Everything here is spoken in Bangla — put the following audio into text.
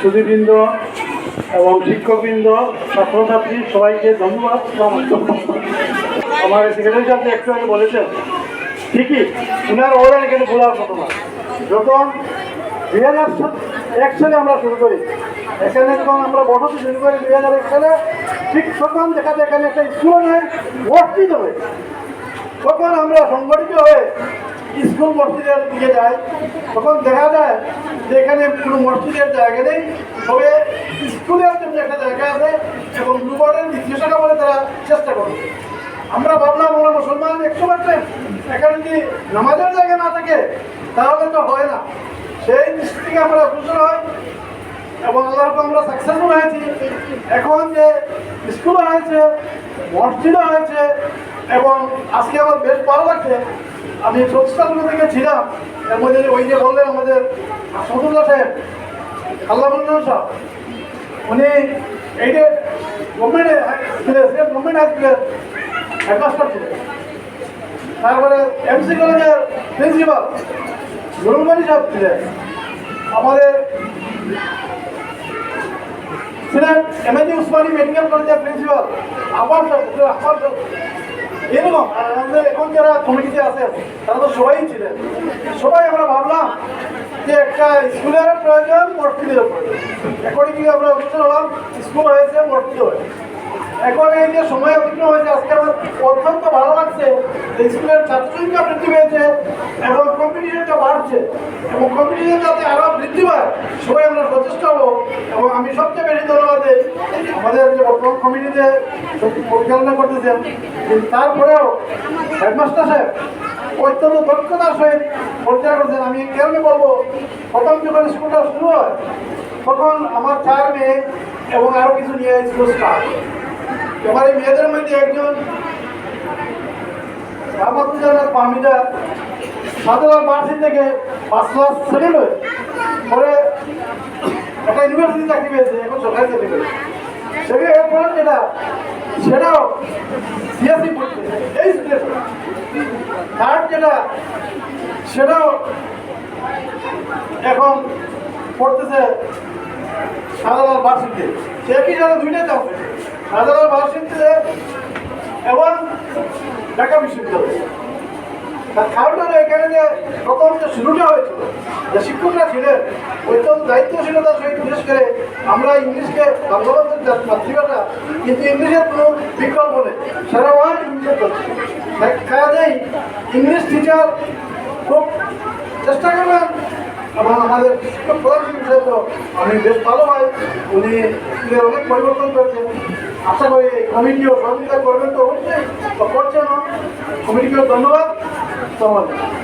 সুদীবৃন্দ এবং শিক্ষকবৃন্দ, ছাত্রছাত্রী, সবাইকে ধন্যবাদ। আমার সেক্রেটারি সাহেব একটু আগে বলেছেন, ঠিকই, উনার ওরা এখানে বলার মতো যখন দুই হাজার এক সালে আমরা শুরু করি, এখানে যখন আমরা বসতি শুরু করি দুই হাজার এক সালে, ঠিক তখন দেখা যায় এখানে একটা স্কুল নেই মসজিদ হবে তখন আমরা সংগঠিত হয়ে স্কুল মসজিদের দিকে যায়, তখন দেখা যায় যে এখানে কোনো মসজিদের জায়গা নেই। তবে স্কুলের জন্য একটা জায়গা আছে এবং দুবারের দ্বিতীয় শাখা বলে তারা চেষ্টা করবে আমরা ভাবলাম, আমরা মুসলমান একশো পার্সেন্ট এখানে যদি নামাজের জায়গা না থাকে, তাহলে তো হয় না। সেই দৃষ্টি থেকে আমরা অগ্রসর হয় এবং আল্লাহর আমরা সাকসেসফুল হয়েছি। এখন যে স্কুল হয়েছে, মসজিদও হয়েছে এবং আজকে আমার বেশ ভালো লাগছে। আমি প্রতিষ্ঠানগুলো থেকে ছিলাম। মধ্যে ওই যে বললেন আমাদের সদুল্লাহ সাহেব, আল্লাহ সাহেব উনি এই যে গভর্নমেন্ট ছিলেন সে গভর্নমেন্ট হাই স্কুলের হেডমাস্টার ছিলেন। তারপরে এমসি কলেজের প্রিন্সিপাল নুরুলমানি সাহেব ছিলেন। আমাদের ছিলেন এমএজি উসমানী মেডিকেল কলেজের প্রিন্সিপাল আবার আবার এরকম এখন যারা কমিটিতে আছে, তারা তো সবাই ছিলেন। সবাই আমরা ভাবলাম যে একটা স্কুলের প্রয়োজন মসজিদের প্রয়োজন অ্যাকর্ডিংলি আমরা অভিযোগ হলাম স্কুল হয়েছে মসজিদ হয়েছে এখন এই যে সময় অতিক্রম হয়েছে, আজকে আমার অত্যন্ত ভালো লাগছে স্কুলের ছাত্রসংখ্যা বৃদ্ধি পেয়েছে এবং কম্পিটিশনটা বাড়ছে। এবং কম্পিটিশন যাতে বৃদ্ধি সবাই আমরা সচেষ্ট হব এবং আমি সবচেয়ে বেশি ধন্যবাদ দিই আমাদের যে বর্তমান কমিটিতে পরিচালনা করতেছেন তারপরেও হেডমাস্টার সাহেব অত্যন্ত দক্ষতার সহিত পরিচালনা করছেন। আমি কারণে বলব, প্রথম যখন স্কুলটা শুরু হয়, তখন আমার চার মেয়ে এবং আরও কিছু নিয়ে স্কুল স্টাফ এবার এই মেয়েদের মধ্যে একজন রামাতুজানার পামিদা সাধারণ বার্ষিক থেকে পাঁচ ক্লাস সেকেন্ড হয়ে ইউনিভার্সিটি চাকরি পেয়েছে, এখন সরকারি চাকরি পেয়েছে। সেখানে এরপর যেটা সেটাও সিএসসি পড়ছে এই স্কুলে থার্ড যেটা সেটাও এখন পড়তেছে সাধারণ বার্ষিকতে সে একই সাথে দুইটাই দাম সাধারণ বার্ষিকতে এবং ঢাকা বিশ্ববিদ্যালয়। তার কারণটা হলো এখানে যে প্রথম যে শুরুটা হয়েছিল, যে শিক্ষকরা ছিলেন, অত্যন্ত দায়িত্বশীলতার সহিত বিশেষ করে আমরা ইংলিশকে জাত- মাতৃভাষা, কিন্তু ইংলিশের কোনো বিকল্প নেই। সারা ওয়ার্ল্ড ইংলিশে চলছে। কাজেই ইংলিশ টিচার খুব চেষ্টা করবেন। এবং আমাদের শিক্ষক প্রধান শিক্ষক তো আমি বেশ ভালো ভাই উনি অনেক পরিবর্তন করেছেন। আশা করি কমিটিও সহযোগিতা করবেন তো অবশ্যই। করছেন কমিটিকেও ধন্যবাদ। ধন্যবাদ